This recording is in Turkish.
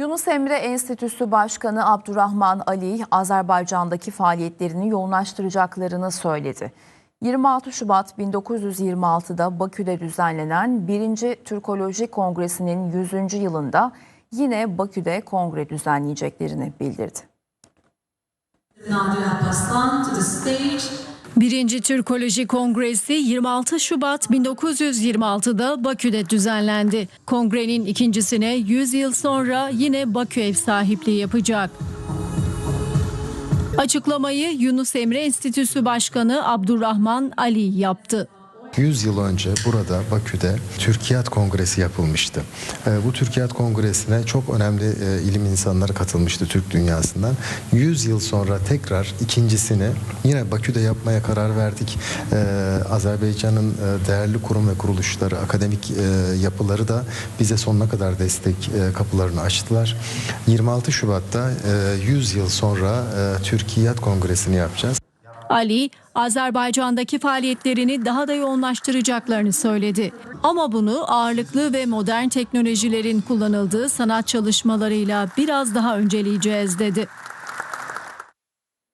Yunus Emre Enstitüsü Başkanı Abdurrahman Ali, Azerbaycan'daki faaliyetlerini yoğunlaştıracaklarını söyledi. 26 Şubat 1926'da Bakü'de düzenlenen 1. Türkoloji Kongresi'nin 100. yılında yine Bakü'de kongre düzenleyeceklerini bildirdi. Nadia Alparslan to the stage. Birinci Türkoloji Kongresi 26 Şubat 1926'da Bakü'de düzenlendi. Kongrenin ikincisine 100 yıl sonra yine Bakü ev sahipliği yapacak. Açıklamayı Yunus Emre Enstitüsü Başkanı Abdurrahman Ali yaptı. 100 yıl önce burada Bakü'de Türkiyat Kongresi yapılmıştı. Ee, Bu Türkiyat Kongresi'ne çok önemli e, ilim insanları katılmıştı Türk dünyasından. 100 yıl sonra tekrar ikincisini yine Bakü'de yapmaya karar verdik. Ee, Azerbaycan'ın e, değerli kurum ve kuruluşları, akademik e, yapıları da bize sonuna kadar destek e, kapılarını açtılar. 26 Şubat'ta e, 100 yıl sonra e, Türkiyat Kongresi'ni yapacağız. Ali, Azerbaycan'daki faaliyetlerini daha da yoğunlaştıracaklarını söyledi. Ama bunu ağırlıklı ve modern teknolojilerin kullanıldığı sanat çalışmalarıyla biraz daha önceleyeceğiz dedi.